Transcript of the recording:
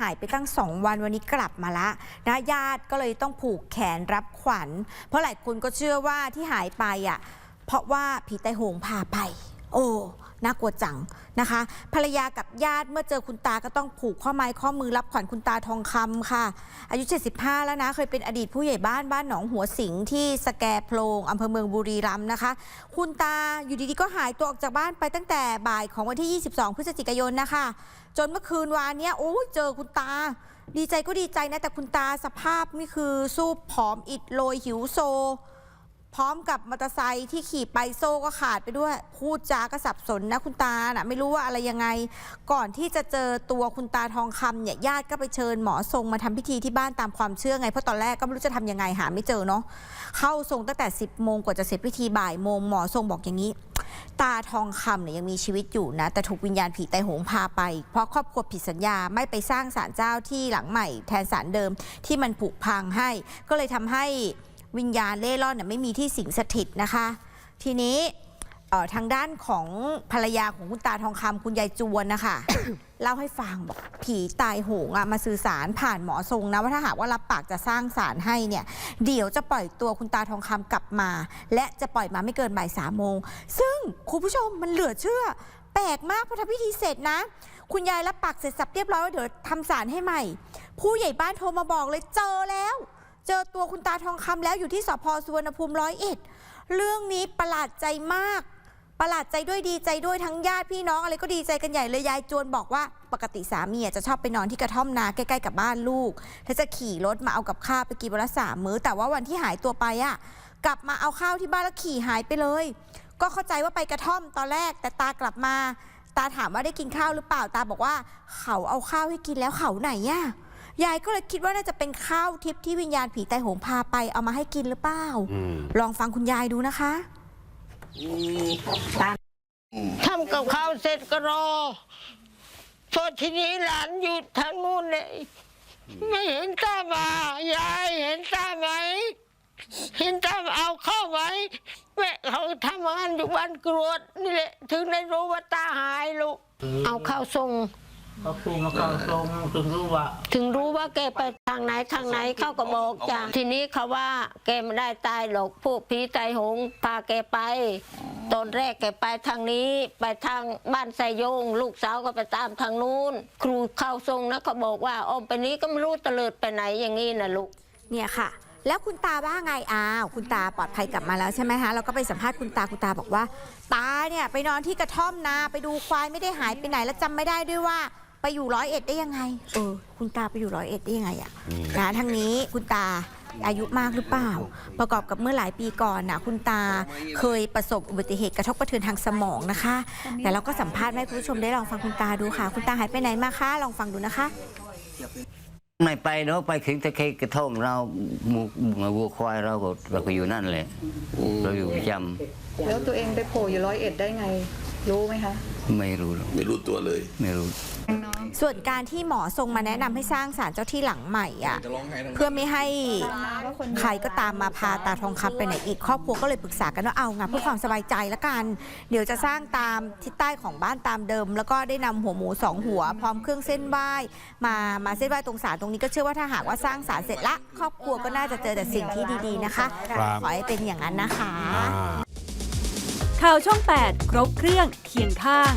หายไปตั้งสองวันวันนี้กลับมาละนะญาติก็เลยต้องผูกแขนรับขวัญ เพราะหลายคนก็เชื่อว่าที่หายไปอะเพราะว่าผีไตโหงพาไป โอ้ น่ากลัวจังนะคะ ภรรยากับญาติเมื่อเจอคุณตาก็ต้องผูกข้อไม้ข้อมือรับขวัญคุณตาทองคำค่ะ อายุ 75 แล้วนะเคยเป็นอดีตผู้ใหญ่บ้านบ้านหนองหัวสิงที่สแกโพรงอำเภอเมืองบุรีรัมย์นะคะ คุณตาอยู่ดีๆก็หายตัวออกจากบ้านไปตั้งแต่บ่ายของวันที่ 22 พฤศจิกายนนะคะ จนเมื่อคืนวานเนี้ยโอ้เจอคุณตาดีใจก็ดีใจนะแต่คุณตาสภาพนี่คือสู้ผอมอิดโรยหิวโซ พร้อมกับมอเตอร์ไซค์ที่ขี่ไปโซ่ก็ขาดไปด้วย พูดจากระสับสนนะคุณตาน่ะไม่รู้ว่าอะไรยังไง ก่อนที่จะเจอตัวคุณตาทองคำเนี่ยญาติก็ไปเชิญหมอทรงมาทำพิธีที่บ้านตามความเชื่อไงเพราะตอนแรกก็ไม่รู้จะทำยังไงหาไม่เจอเนาะเข้าทรงตั้งแต่ 10โมงกว่าจะเสร็จพิธีบ่ายโมงหมอทรงบอกอย่างนี้ ตาทองคำเนี่ยยังมีชีวิตอยู่นะ แต่ถูกวิญญาณผีไตหงพาไป เพราะครอบครัวผิดสัญญาไม่ไปสร้างศาลเจ้าที่หลังใหม่ แทนศาลเดิมที่มันผุพังให้ ก็เลยทำให้ วิญญาณเล่ร่อนไม่มีที่สิงสถิตนะคะ ทีนี้ทางด้านของภรรยาของคุณตาทองคำคุณยายจวนนะคะ เล่าให้ฟังบอกผีตายโหงมาสื่อสารผ่านหมอทรงนะว่าถ้าหากว่ารับปากจะสร้างศาลให้เนี่ย เดี๋ยวจะปล่อยตัวคุณตาทองคำกลับมา และจะปล่อยมาไม่เกินบ่ายสามโมง ซึ่งคุณผู้ชมมันเหลือเชื่อ แปลกมากพอทำพิธีเสร็จนะ คุณยายรับปากเสร็จสับเรียบร้อยว่าเดี๋ยวทำศาลให้ใหม่ ผู้ใหญ่บ้านโทรมาบอกเลยเจอแล้ว เจอตัวคุณตาทองคำแล้วอยู่ที่สพสุวรรณภูมิร้อยเอ็ดเรื่องนี้ประหลาดใจมาก ประหลาดใจด้วยดีใจด้วยทั้งญาติพี่น้องอะไรก็ดีใจกันใหญ่เลยยายจวนบอกว่าปกติสามีจะชอบไปนอนที่กระท่อมนาใกล้ๆกับบ้านลูกแล้วจะขี่รถมาเอากับข้าวไปกินวันละสามมื้อ แต่ว่าวันที่หายตัวไปอะกลับมาเอาข้าวที่บ้านแล้วขี่หายไปเลย ก็เข้าใจว่าไปกระท่อมตอนแรก แต่ตากลับมา ตาถามว่าได้กินข้าวหรือเปล่าตาบอกว่า เขาเอาข้าวให้กินแล้วเขาไหนอะ ยายก็เลยคิดว่าน่าจะเป็นข้าวทิพย์ที่วิญญาณผีไตโหงพาไปเอามาให้กินหรือเปล่า อืม ลองฟังคุณยายดูนะคะ ทำกับข้าวเสร็จก็รอ พอทีนี้หลานอยู่ทางนู้นเลยไม่เห็นตามายายเห็นตาไหม เห็นตาเอาเข้าไหมแม่เขาทำงานอยู่บ้านกรวดนี่แหละ ถึงได้รู้ว่าตาหายลูก เอาข้าวส่ง เขาพูดมาเขาตรงถึงรู้ว่า ถึงรู้ว่าแกไปทางไหนทางไหนเขาก็บอกจ้ะทีนี้เขาว่าแกไม่ได้ตายหรอกพวกผีไตหงพาแกไป ตอนแรกแกไปทางนี้ ไปทางบ้านไซโยง ลูกสาวก็ไปตามทางนู้น ครูเข้าทรงนะเขาบอกว่าอ้อมไปนี้ก็ไม่รู้ตะเลิดไปไหนอย่างนี้นะลูกเนี่ยค่ะ แล้วคุณตาว่าไงอ้าวคุณตาปลอดภัยกลับมาแล้วใช่ไหมคะเราก็ไปสัมภาษณ์คุณตาคุณตาบอกว่า ตาเนี่ยไปนอนที่กระท่อมนาไปดูควายไม่ได้หายไปไหน แล้วจำไม่ได้ด้วยว่า ไปอยู่ร้อยเอ็ดได้ยังไง เออ คุณตาไปอยู่ร้อยเอ็ดได้ยังไงอะนะทั้งนี้คุณตาอายุมากหรือเปล่า ประกอบกับเมื่อหลายปีก่อนนะคุณตาเคยประสบอุบัติเหตุกระทบกระเทือนทางสมองนะคะ แต่เราก็สัมภาษณ์ให้คุณผู้ชมได้ลองฟังคุณตาดูค่ะ คุณตาหายไปไหนมาคะลองฟังดูนะคะ ไม่ไปเนาะไปถึงตะเคกระท่อมเราหมูหมูวัวควายเราก็เราก็อยู่นั่นแหละเราอยู่ประจแล้วตัวเองไปโผล่อยู่ร้อยเอ็ดได้ไง รู้ไหมคะำไม่รู้หรอกไม่รู้ตัวเลย ไม่รู้ ส่วนการที่หมอทรงมาแนะนำให้สร้างศาลเจ้าที่หลังใหม่อะเพื่อไม่ให้ใครก็ตามมาพาตาทองคำไปไหนอีก ครอบครัวก็เลยปรึกษากันว่าเอาไงเพื่อความสบายใจละกัน เดี๋ยวจะสร้างตามทิศใต้ของบ้านตามเดิม แล้วก็ได้นำหัวหมูสองหัว พร้อมเครื่องเส้นไหว้มามาเส้นไหว้ตรงศาลตรงนี้ก็เชื่อว่าถ้าหากว่าสร้างศาลเสร็จละ ครอบครัวก็น่าจะเจอแต่สิ่งที่ดีๆนะคะ ครับ ขอให้เป็นอย่างนั้นนะคะ อ่า ข่าวช่อง 8 ครบเครื่องเคียงข้าง